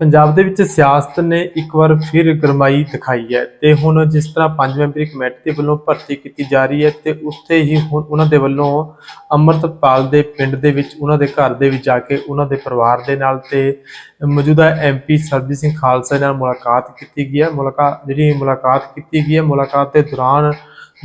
ਪੰਜਾਬ ਦੇ ਵਿੱਚ ਸਿਆਸਤ ਨੇ ਇੱਕ ਵਾਰ ਫਿਰ ਗਰਮਾਈ ਦਿਖਾਈ ਹੈ ਤੇ ਹੁਣ ਜਿਸ ਤਰ੍ਹਾਂ ਪੰਜ ਮੈਂਬਰੀ ਕਮੇਟੀ ਦੇ ਵੱਲੋਂ ਭਰਤੀ ਕੀਤੀ ਜਾ ਰਹੀ ਹੈ ਤੇ ਉੱਥੇ ਹੀ ਹੁਣ ਉਹਨਾਂ ਦੇ ਵੱਲੋਂ ਅੰਮ੍ਰਿਤਪਾਲ ਦੇ ਪਿੰਡ ਦੇ ਵਿੱਚ ਉਹਨਾਂ ਦੇ ਘਰ ਦੇ ਵਿੱਚ ਜਾ ਕੇ ਉਹਨਾਂ ਦੇ ਪਰਿਵਾਰ ਦੇ ਨਾਲ ਤੇ ਮੌਜੂਦਾ ਐਮਪੀ ਸਰਬਜੀਤ ਸਿੰਘ ਖਾਲਸਾ ਨਾਲ ਮੁਲਾਕਾਤ ਕੀਤੀ ਗਈ ਹੈ। ਮੁਲਾਕਾਤ ਜਿਹੜੀ ਮੁਲਾਕਾਤ ਕੀਤੀ ਗਈ ਹੈ, ਮੁਲਾਕਾਤ ਦੇ ਦੌਰਾਨ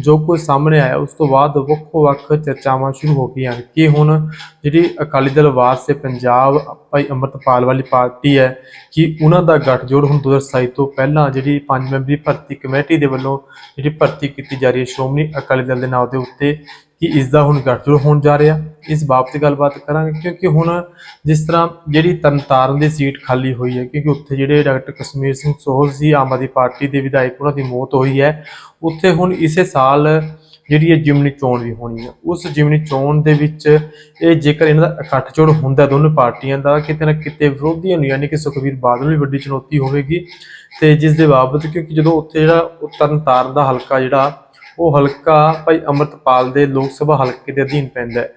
ਜੋ ਕੁਝ ਸਾਹਮਣੇ ਆਇਆ, ਉਸ ਤੋਂ ਬਾਅਦ ਵੱਖੋ ਵੱਖ ਚਰਚਾਵਾਂ ਸ਼ੁਰੂ ਹੋ ਗਈਆਂ। ਕਿ ਹੁਣ ਜਿਹੜੀ ਅਕਾਲੀ ਦਲ ਵਾਸਤੇ ਪੰਜਾਬ, ਭਾਈ ਅੰਮ੍ਰਿਤਪਾਲ ਵਾਲੀ ਪਾਰਟੀ ਹੈ, ਕਿ ਉਹਨਾਂ ਦਾ ਗੱਠਜੋੜ ਹੁਣ 2027 ਤੋਂ ਪਹਿਲਾਂ ਜਿਹੜੀ ਪੰਜ ਮੈਂਬਰੀ ਭਰਤੀ ਕਮੇਟੀ ਦੇ ਵੱਲੋਂ ਜਿਹੜੀ ਭਰਤੀ ਕੀਤੀ ਜਾ ਰਹੀ ਹੈ, ਸ਼੍ਰੋਮਣੀ ਅਕਾਲੀ ਦਲ ਦੇ ਨਾਂ ਦੇ ਉੱਤੇ, ਕਿ ਇਸ ਦਾ ਹੁਣ ਗੱਠਜੋੜ ਹੋਣ ਜਾ ਰਿਹਾ। ਇਸ ਬਾਬਤ ਗੱਲਬਾਤ ਕਰਾਂਗੇ, ਕਿਉਂਕਿ ਹੁਣ ਜਿਸ ਤਰ੍ਹਾਂ ਜਿਹੜੀ ਤਰਨਤਾਰਨ ਦੀ ਸੀਟ ਖਾਲੀ ਹੋਈ ਹੈ, ਕਿਉਂਕਿ ਉੱਥੇ ਜਿਹੜੇ ਡਾਕਟਰ ਕਸ਼ਮੀਰ ਸਿੰਘ ਸੋਹਲ ਸੀ, ਆਮ ਆਦਮੀ ਪਾਰਟੀ ਦੇ ਵਿਧਾਇਕ, ਉਹਨਾਂ ਦੀ ਮੌਤ ਹੋਈ ਹੈ। ਉੱਥੇ ਹੁਣ ਇਸੇ ਸਾਲ ਜਿਹੜੀ ਇਹ ਜਿਮਨੀ ਚੋਣ ਵੀ ਹੋਣੀ ਹੈ। ਉਸ ਜਿਮਨੀ ਚੋਣ ਦੇ ਵਿੱਚ ਇਹ ਜੇਕਰ ਇਹਨਾਂ ਦਾ ਇਕੱਠ ਜੋੜ ਹੁੰਦਾ ਦੋਨੋਂ ਪਾਰਟੀਆਂ ਦਾ, ਕਿਤੇ ਨਾ ਕਿਤੇ ਵਿਰੋਧੀਆਂ ਨੂੰ ਯਾਨੀ ਕਿ ਸੁਖਵੀਰ ਬਾਦਲ ਵੀ ਵੱਡੀ ਚੁਣੌਤੀ ਹੋਵੇਗੀ। ਤੇ ਜਿਸ ਦੇ ਬਾਬਤ ਕਿਉਂਕਿ ਜਦੋਂ ਉੱਥੇ ਜਿਹੜਾ ਉਹ ਤਰਨਤਾਰਨ ਦਾ ਹਲਕਾ ਜਿਹੜਾ ਉਹ ਹਲਕਾ ਭਾਈ ਅੰਮ੍ਰਿਤਪਾਲ ਦੇ ਲੋਕ ਸਭਾ ਹਲਕੇ ਦੇ ਅਧੀਨ ਪੈਂਦਾ ਹੈ।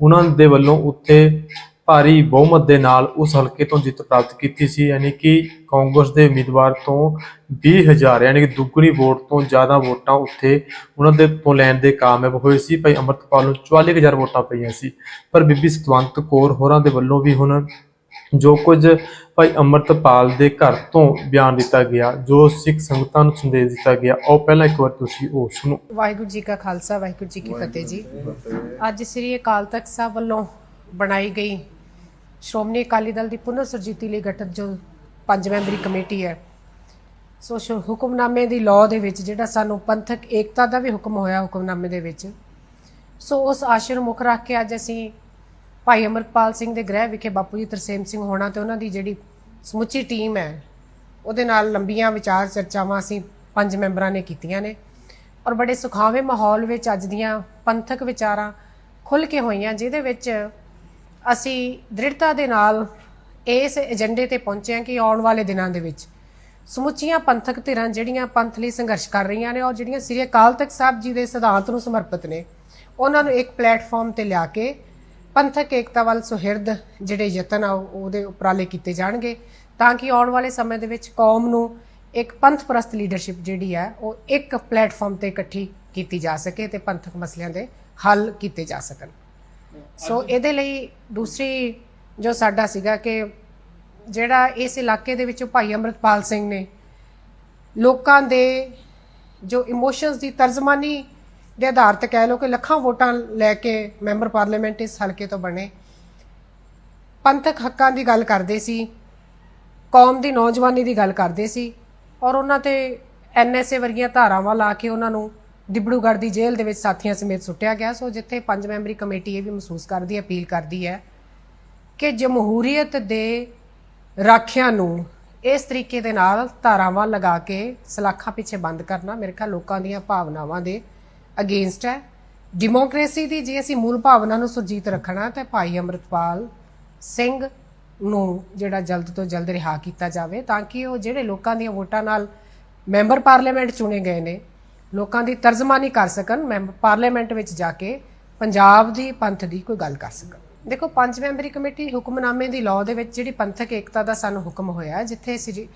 ਉਹਨਾਂ ਦੇ ਵੱਲੋਂ ਉੱਥੇ ਭਾਰੀ ਬਹੁਮਤ ਦੇ ਨਾਲ ਉਸ ਹਲਕੇ ਤੋਂ ਜਿੱਤ ਪ੍ਰਾਪਤ ਕੀਤੀ ਸੀ, ਯਾਨੀ ਕਿ ਕਾਂਗਰਸ ਦੇ ਉਮੀਦਵਾਰ ਤੋਂ 20000 ਯਾਨੀ ਕਿ ਦੁੱਗਣੀ ਵੋਟ ਤੋਂ ਜ਼ਿਆਦਾ ਵੋਟਾਂ ਉੱਥੇ ਉਹਨਾਂ ਦੇ ਤੋਂ ਲੈਣ ਦੇ ਕਾਮਯਾਬ ਹੋਏ ਸੀ। ਭਾਈ ਅੰਮ੍ਰਿਤਪਾਲ ਨੂੰ 44000 ਵੋਟਾਂ ਪਈਆਂ ਸੀ। ਪਰ ਬੀਬੀ ਸਤਵੰਤ ਕੌਰ ਹੋਰਾਂ ਦੇ ਵੱਲੋਂ ਵੀ ਹੁਣ ਜੋ ਕੁਝ ਭਾਈ ਅੰਮ੍ਰਿਤਪਾਲ ਦੇ ਘਰ ਤੋਂ ਬਿਆਨ ਦਿੱਤਾ ਗਿਆ, ਜੋ ਸਿੱਖ ਸੰਗਤਾਂ ਨੂੰ ਸੰਦੇਸ਼ ਦਿੱਤਾ ਗਿਆ, ਉਹ ਪਹਿਲਾਂ ਇੱਕ ਵਾਰ ਤੁਸੀਂ ਉਹ ਸੁਣੋ ਵਾਹਿਗੁਰੂ ਜੀ ਕਾ ਖਾਲਸਾ, ਵਾਹਿਗੁਰੂ ਜੀ ਕੀ ਫਤਿਹ ਜੀ। ਅੱਜ ਸ੍ਰੀ ਅਕਾਲ ਤਖਤ ਸਾਹਿਬ ਵੱਲੋਂ ਬਣਾਈ ਗਈ ਸ਼੍ਰੋਮਣੀ ਅਕਾਲੀ ਦਲ ਦੀ ਪੁਨਰ ਸੁਰਜੀਤੀ ਲਈ ਗਠਿਤ ਜੋ ਪੰਜ ਮੈਂਬਰੀ ਕਮੇਟੀ ਹੈ ਸੋ, ਹੁਕਮਨਾਮੇ ਦੀ ਲਾਅ ਦੇ ਵਿੱਚ ਜਿਹੜਾ ਸਾਨੂੰ ਪੰਥਕ ਏਕਤਾ ਦਾ ਵੀ ਹੁਕਮ ਹੋਇਆ ਹੁਕਮਨਾਮੇ ਦੇ ਵਿੱਚ, ਸੋ ਉਸ ਆਸ਼ੇ ਨੂੰ ਮੁੱਖ ਰੱਖ ਕੇ ਅੱਜ ਅਸੀਂ ਭਾਈ ਅਮਰਪਾਲ ਸਿੰਘ ਦੇ ਗ੍ਰਹਿ ਵਿਖੇ ਬਾਪੂ ਜੀ ਤਰਸੇਮ ਸਿੰਘ ਹੋਣਾ ਤੇ ਉਹਨਾਂ ਦੀ ਜਿਹੜੀ ਸਮੁੱਚੀ ਟੀਮ ਹੈ, ਉਹਦੇ ਨਾਲ ਲੰਬੀਆਂ ਵਿਚਾਰ ਚਰਚਾਵਾਂ ਅਸੀਂ ਪੰਜ ਮੈਂਬਰਾਂ ਨੇ ਕੀਤੀਆਂ ਨੇ ਔਰ ਬੜੇ ਸੁਖਾਵੇਂ ਮਾਹੌਲ ਵਿੱਚ ਅੱਜ ਦੀਆਂ ਪੰਥਕ ਵਿਚਾਰਾਂ ਖੁੱਲ ਕੇ ਹੋਈਆਂ, ਜਿਹਦੇ ਵਿੱਚ ਅਸੀਂ ਦ੍ਰਿੜਤਾ ਦੇ ਨਾਲ ਇਸ ਏਜੰਡੇ ਤੇ ਪਹੁੰਚੇ ਹਾਂ ਕਿ ਆਉਣ ਵਾਲੇ ਦਿਨਾਂ ਦੇ ਵਿੱਚ ਸਮੁੱਚੀਆਂ ਪੰਥਕ ਧਿਰਾਂ ਜਿਹੜੀਆਂ ਪੰਥ ਲਈ ਸੰਘਰਸ਼ ਕਰ ਰਹੀਆਂ ਨੇ ਔਰ ਜਿਹੜੀਆਂ ਸ੍ਰੀ ਅਕਾਲ ਤਖਤ ਸਾਹਿਬ ਜੀ ਦੇ ਸਿਧਾਂਤ ਨੂੰ ਸਮਰਪਿਤ ਨੇ, ਉਹਨਾਂ ਨੂੰ ਇੱਕ ਪਲੇਟਫਾਰਮ ਤੇ ਲਿਆ ਕੇ ਪੰਥਕ ਏਕਤਾ ਵੱਲ ਸੁਹਿਰਦ ਜਿਹੜੇ ਯਤਨ ਆ ਉਹ- ਉਹਦੇ ਉਪਰਾਲੇ ਕੀਤੇ ਜਾਣਗੇ। ਤਾਂ ਕਿ ਆਉਣ ਵਾਲੇ ਸਮੇਂ ਦੇ ਵਿੱਚ ਕੌਮ ਨੂੰ ਇੱਕ ਪੰਥ ਪ੍ਰਸਤ ਲੀਡਰਸ਼ਿਪ ਜਿਹੜੀ ਹੈ ਉਹ ਇੱਕ ਪਲੇਟਫਾਰਮ ਤੇ ਇਕੱਠੀ ਕੀਤੀ ਜਾ ਸਕੇ ਤੇ ਪੰਥਕ ਮਸਲਿਆਂ ਦੇ ਹੱਲ ਕੀਤੇ ਜਾ ਸਕਣ। ਸੋ ਇਹਦੇ ਲਈ ਦੂਸਰੀ ਜੋ ਸਾਡਾ ਸੀਗਾ ਕਿ ਜਿਹੜਾ ਇਸ ਇਲਾਕੇ ਦੇ ਵਿੱਚੋਂ ਭਾਈ ਅੰਮ੍ਰਿਤਪਾਲ ਸਿੰਘ ਨੇ ਲੋਕਾਂ ਦੇ ਜੋ ਇਮੋਸ਼ਨਸ ਦੀ ਤਰਜਮਾਨੀ ਦੇ ਆਧਾਰ ਤੇ ਕਹਿ ਲਓ ਕਿ ਲੱਖਾਂ ਵੋਟਾਂ ਲੈ ਕੇ ਮੈਂਬਰ ਪਾਰਲੀਮੈਂਟ ਇਸ ਹਲਕੇ ਤੋਂ ਬਣੇ। ਪੰਥਕ ਹੱਕਾਂ ਦੀ ਗੱਲ ਕਰਦੇ ਸੀ, ਕੌਮ ਦੀ ਨੌਜਵਾਨੀ ਦੀ ਗੱਲ ਕਰਦੇ ਸੀ ਔਰ ਉਹਨਾਂ ਤੇ ਐਨਐਸਏ ਵਰਗੀਆਂ ਧਾਰਾਵਾਂ ਲਾ ਕੇ ਉਹਨਾਂ ਨੂੰ ਦਿਬੜੂਗੜ੍ਹ ਦੀ ਜੇਲ੍ਹ ਦੇ ਵਿੱਚ ਸਾਥੀਆਂ ਸਮੇਤ ਸੁੱਟਿਆ ਗਿਆ। ਸੋ ਜਿੱਥੇ ਪੰਜ ਮੈਂਬਰੀ ਕਮੇਟੀ ਇਹ ਵੀ ਮਹਿਸੂਸ ਕਰਦੀ ਹੈ ਅਪੀਲ ਕਰਦੀ ਹੈ ਕਿ ਜਮਹੂਰੀਅਤ ਦੇ ਰਾਖਿਆਂ ਨੂੰ ਇਸ ਤਰੀਕੇ ਦੇ ਨਾਲ ਧਾਰਾਵਾਂ ਲਗਾ ਕੇ ਸਲਾਖਾਂ ਪਿੱਛੇ ਬੰਦ ਕਰਨਾ, ਮੇਰੇ ਖਿਆਲ ਲੋਕਾਂ ਦੀਆਂ ਭਾਵਨਾਵਾਂ ਦੇ ਅਗੇਂਸਟ ਹੈ। ਡੈਮੋਕ੍ਰੇਸੀ ਦੀ ਜੇ ਅਸੀਂ ਮੂਲ ਭਾਵਨਾ ਨੂੰ ਸੁਰਜੀਤ ਰੱਖਣਾ ਤਾਂ ਭਾਈ ਅੰਮ੍ਰਿਤਪਾਲ ਸਿੰਘ ਨੂੰ ਜਿਹੜਾ ਜਲਦ ਤੋਂ ਜਲਦ ਰਿਹਾ ਕੀਤਾ ਜਾਵੇ, ਤਾਂ ਕਿ ਉਹ ਜਿਹੜੇ ਲੋਕਾਂ ਦੀਆਂ ਵੋਟਾਂ ਨਾਲ ਮੈਂਬਰ ਪਾਰਲੀਮੈਂਟ ਚੁਣੇ ਗਏ ਨੇ, ਲੋਕਾਂ ਦੀ ਤਰਜਮਾਨੀ ਕਰ ਸਕਣ ਮੈਂਬਰ ਪਾਰਲੀਮੈਂਟ ਵਿੱਚ ਜਾ ਕੇ ਪੰਜਾਬ ਦੀ ਪੰਥ ਦੀ ਕੋਈ ਗੱਲ ਕਰ ਸਕਣ। ਦੇਖੋ, ਪੰਜ ਮੈਂਬਰੀ ਕਮੇਟੀ ਹੁਕਮਨਾਮੇ ਦੀ ਲਾਅ ਦੇ ਵਿੱਚ ਜਿਹੜੀ ਪੰਥਕ ਏਕਤਾ ਦਾ ਸਾਨੂੰ ਹੁਕਮ ਹੋਇਆ ਜਿੱਥੇ ਸ੍ਰੀ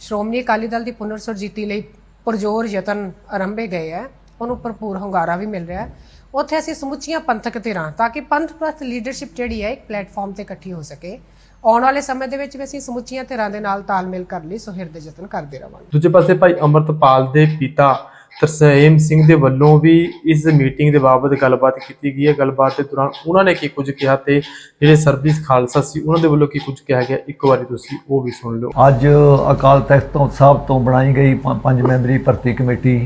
ਸ਼੍ਰੋਮਣੀ ਅਕਾਲੀ ਦਲ ਦੀ ਪੁਨਰ ਸੁਰਜੀਤੀ ਲਈ ਪੁਰਜੋਰ ਯਤਨ ਆਰੰਭੇ ਗਏ ਹੈ ਉਹਨੂੰ ਭਰਪੂਰ ਹੁੰਗਾਰਾ ਵੀ ਮਿਲ ਰਿਹਾ ਹੈ। ਉੱਥੇ ਅਸੀਂ ਸਮੁੱਚੀਆਂ ਪੰਥਕ ਧਿਰਾਂ ਤਾਂ ਕਿ ਪੰਥ ਪ੍ਰਸਤ ਲੀਡਰਸ਼ਿਪ ਜਿਹੜੀ ਹੈ ਇੱਕ ਪਲੇਟਫਾਰਮ ਤੇ ਇਕੱਠੀ ਹੋ ਸਕੇ। ਆਉਣ ਵਾਲੇ ਸਮੇਂ ਦੇ ਵਿੱਚ ਵੀ ਅਸੀਂ ਸਮੁੱਚੀਆਂ ਧਿਰਾਂ ਦੇ ਨਾਲ ਤਾਲਮੇਲ ਕਰਨ ਲਈ ਸੁਹਿਰਦ ਯਤਨ ਕਰਦੇ ਰਵਾਂਗੇ। ਦੂਜੇ ਪਾਸੇ ਭਾਈ ਅੰਮ੍ਰਿਤਪਾਲ ਦੇ ਪਿਤਾ ਤਰਸੇਮ ਸਿੰਘ ਦੇ ਵੱਲੋਂ ਵੀ ਇਸ ਮੀਟਿੰਗ ਦੇ ਬਾਬਤ ਗੱਲਬਾਤ ਕੀਤੀ ਗਈ ਹੈ। ਗੱਲਬਾਤ ਦੇ ਦੌਰਾਨ ਉਹਨਾਂ ਨੇ ਕੀ ਕੁਝ ਕਿਹਾ ਤੇ ਜਿਹੜੇ ਸਰਬਿਸ ਖਾਲਸਾ ਸੀ ਉਹਨਾਂ ਦੇ ਵੱਲੋਂ ਕੀ ਕੁਝ ਕਿਹਾ ਗਿਆ? ਇੱਕ ਵਾਰੀ ਤੁਸੀਂ ਉਹ ਵੀ ਸੁਣ ਲਓ। ਅੱਜ ਅਕਾਲ ਤਖਤ ਤੋਂ ਸਾਹਿਬ ਤੋਂ ਬਣਾਈ ਗਈ ਪੰਜ ਮੈਂਬਰੀ ਭਰਤੀ ਕਮੇਟੀ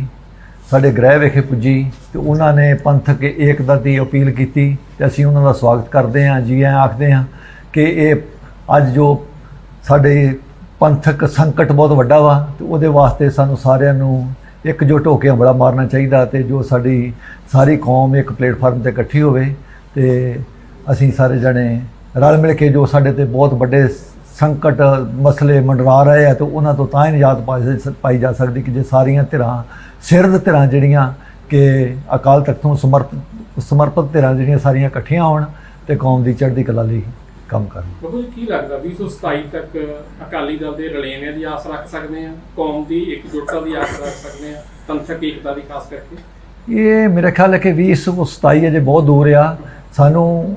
ਸਾਡੇ ਗ੍ਰਹਿ ਵਿਖੇ ਪੁੱਜੀ ਤੇ ਉਹਨਾਂ ਨੇ ਪੰਥਕ ਏਕਤਾ ਦੀ ਅਪੀਲ ਕੀਤੀ ਤੇ ਅਸੀਂ ਉਹਨਾਂ ਦਾ ਸਵਾਗਤ ਕਰਦੇ ਹਾਂ, ਜੀ ਆਇਆਂ ਆਖਦੇ ਹਾਂ ਕਿ ਇਹ ਅੱਜ ਜੋ ਸਾਡੇ ਪੰਥਕ ਸੰਕਟ ਬਹੁਤ ਵੱਡਾ ਵਾ ਤੇ ਉਹਦੇ ਵਾਸਤੇ ਸਾਨੂੰ ਸਾਰਿਆਂ ਨੂੰ ਇਕਜੁੱਟ ਹੋ ਕੇ ਹੰਬੜਾ ਮਾਰਨਾ ਚਾਹੀਦਾ ਤੇ ਜੋ ਸਾਡੀ ਸਾਰੀ ਕੌਮ ਇੱਕ ਪਲੇਟਫਾਰਮ ਤੇ ਇਕੱਠੀ ਹੋਵੇ ਤੇ ਅਸੀਂ ਸਾਰੇ ਜਣੇ ਰਲ ਮਿਲ ਕੇ ਜੋ ਸਾਡੇ ਤੇ ਬਹੁਤ ਵੱਡੇ ਸੰਕਟ ਮਸਲੇ ਮੰਡਰਾ ਰਹੇ ਆ ਤੇ ਉਹਨਾਂ ਤੋਂ ਤਾਂ ਹੀ ਨਿਜਾਤ ਪਾਈ ਜਾ ਸਕਦੀ ਕਿ ਜੇ ਸਾਰੀਆਂ ਧਿਰਾਂ ਸਿਰਦ ਧਿਰਾਂ ਜਿਹੜੀਆਂ ਕਿ ਅਕਾਲ ਤਖਤ ਨੂੰ ਸਮਰਪਿਤ ਸਮਰਪਿਤ ਧਿਰਾਂ ਜਿਹੜੀਆਂ ਸਾਰੀਆਂ ਇਕੱਠੀਆਂ ਹੋਣ ਤੇ ਕੌਮ ਦੀ ਚੜ੍ਹਦੀ ਕਲਾ ਲਈ ਕੰਮ ਕਰਨ। ਬਾਬੂ ਜੀ ਕੀ ਲੱਗਦਾ 2027 ਤੱਕ ਅਕਾਲੀ ਦਲ ਦੇ ਰਲੇਵੇਂ ਦੀ ਆਸ ਰੱਖ ਸਕਦੇ ਆ? ਕੌਮ ਦੀ ਇਕਜੁੱਟਤਾ ਦੀ ਆਸ ਰੱਖ ਸਕਦੇ ਆ? ਪੰਥਕ ਏਕਤਾ ਦੀ ਖਾਸ ਕਰਕੇ? ਇਹ ਮੇਰੇ ਖਿਆਲ ਹੈ ਕਿ 2027 ਅਜੇ ਬਹੁਤ ਦੂਰ ਆ। ਸਾਨੂੰ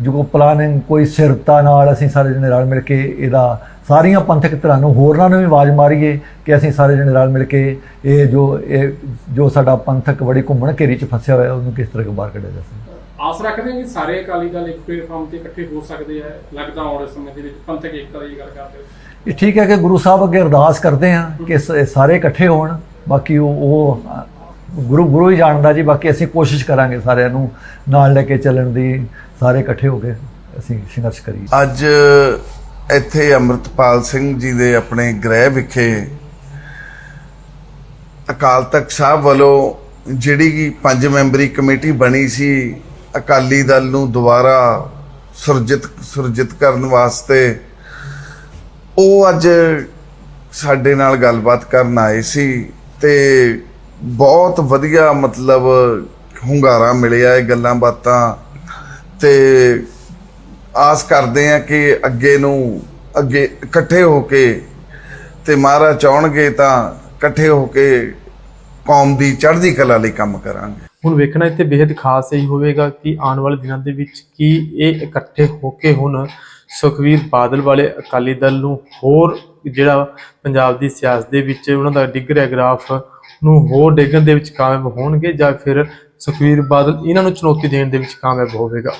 ਜੋ ਪਲਾਨਿੰਗ ਕੋਈ ਸਿਰਤਾ ਨਾਲ ਅਸੀਂ ਸਾਰੇ ਜਣੇ ਰਲ ਮਿਲ ਕੇ ਇਹਦਾ ਸਾਰੀਆਂ ਪੰਥਕ ਧਿਰਾਂ ਨੂੰ ਹੋਰਨਾਂ ਨੂੰ ਵੀ ਆਵਾਜ਼ ਮਾਰੀਏ ਕਿ ਅਸੀਂ ਸਾਰੇ ਜਣੇ ਰਲ ਮਿਲ ਕੇ ਇਹ ਜੋ ਇਹ ਜੋ ਸਾਡਾ ਪੰਥਕ ਬੜੀ ਘੁੰਮਣ ਘੇਰੀ ਚ ਫਸਿਆ ਹੋਇਆ ਉਹਨੂੰ ਕਿਸ ਤਰ੍ਹਾਂ ਬਾਹਰ ਕੱਢਿਆ ਜਾ ਸਕਦਾ? ਆਸ ਰੱਖਦੇ ਆ ਕਿ ਸਾਰੇ ਅਕਾਲੀ ਦਲ ਇੱਕ ਪਲੇਟਫਾਰਮ ਤੇ ਇਕੱਠੇ ਹੋ ਸਕਦੇ ਆ ਲੱਗਦਾ ਆਉਣ ਵਾਲੇ ਸਮੇਂ ਦੇ ਵਿੱਚ ਪੰਥਕ ਏਕਤਾ ਦੀ ਗੱਲ ਕਰਦੇ ਹੋ ਇਹ ਠੀਕ ਹੈ ਕਿ ਗੁਰੂ ਸਾਹਿਬ ਅੱਗੇ ਅਰਦਾਸ ਕਰਦੇ ਹਾਂ ਕਿ ਸਾਰੇ ਇਕੱਠੇ ਹੋਣ ਬਾਕੀ ਉਹ ਉਹ ਗੁਰੂ ਗੁਰੂ ਹੀ ਜਾਣਦਾ ਜੀ ਬਾਕੀ ਅਸੀਂ ਕੋਸ਼ਿਸ਼ ਕਰਾਂਗੇ ਸਾਰਿਆਂ ਨੂੰ ਨਾਲ ਲੈ ਕੇ ਚੱਲਣ ਦੀ ਸਾਰੇ ਇਕੱਠੇ ਹੋ ਕੇ ਅਸੀਂ ਸੰਘਰਸ਼ ਕਰੀਏ ਅੱਜ ਇੱਥੇ ਅੰਮ੍ਰਿਤਪਾਲ ਸਿੰਘ ਜੀ ਦੇ ਆਪਣੇ ਗ੍ਰਹਿ ਵਿਖੇ ਅਕਾਲ ਤਖਤ ਸਾਹਿਬ ਵੱਲੋਂ ਜਿਹੜੀ ਕਿ ਪੰਜ ਮੈਂਬਰੀ ਕਮੇਟੀ ਬਣੀ ਸੀ, ਅਕਾਲੀ ਦਲ ਨੂੰ ਦੁਬਾਰਾ ਸੁਰਜਿਤ ਸੁਰਜਿਤ ਕਰਨ ਵਾਸਤੇ ਉਹ ਅੱਜ ਸਾਡੇ ਨਾਲ ਗੱਲਬਾਤ ਕਰਨ ਆਏ ਸੀ ਤੇ ਬਹੁਤ ਵਧੀਆ ਮਤਲਬ ਹੁੰਗਾਰਾ ਮਿਲਿਆ, ਇਹ ਗੱਲਾਂ ਬਾਤਾਂ ਤੇ ਆਸ ਕਰਦੇ ਆ ਕਿ ਅੱਗੇ ਨੂੰ ਅੱਗੇ ਇਕੱਠੇ ਹੋ ਕੇ ਤੇ ਮਹਾਰਾਜ ਚਾਹਣਗੇ ਤਾਂ ਇਕੱਠੇ ਹੋ ਕੇ ਕੌਮ ਦੀ ਚੜ੍ਹਦੀ ਕਲਾ ਲਈ ਕੰਮ ਕਰਾਂਗੇ। ਹੁਣ ਵੇਖਣਾ ਇੱਥੇ ਬੇहद ਖਾਸ ਇਹੀ ਹੋਵੇਗਾ ਕਿ ਆਉਣ ਵਾਲੇ ਦਿਨਾਂ ਦੇ ਵਿੱਚ ਕੀ ਇਹ ਇਕੱਠੇ ਹੋ ਕੇ ਹੁਣ ਸੁਖਵੀਰ ਬਾਦਲ ਵਾਲੇ ਅਕਾਲੀ ਦਲ ਨੂੰ ਹੋਰ ਜਿਹੜਾ ਪੰਜਾਬ ਦੀ ਸਿਆਸਤ ਦੇ ਵਿੱਚ ਉਹਨਾਂ ਦਾ ਡਿੱਗ ਰਿਹਾ ਗ੍ਰਾਫ ਨੂੰ ਹੋਰ ਡੇਗਣ ਦੇ ਵਿੱਚ ਕਾਮਯਾਬ ਹੋਣਗੇ ਜਾਂ ਫਿਰ ਸੁਖਵੀਰ ਬਾਦਲ ਇਹਨਾਂ ਨੂੰ ਚੁਣੌਤੀ ਦੇਣ ਦੇ ਵਿੱਚ ਕਾਮਯਾਬ ਹੋਵੇਗਾ।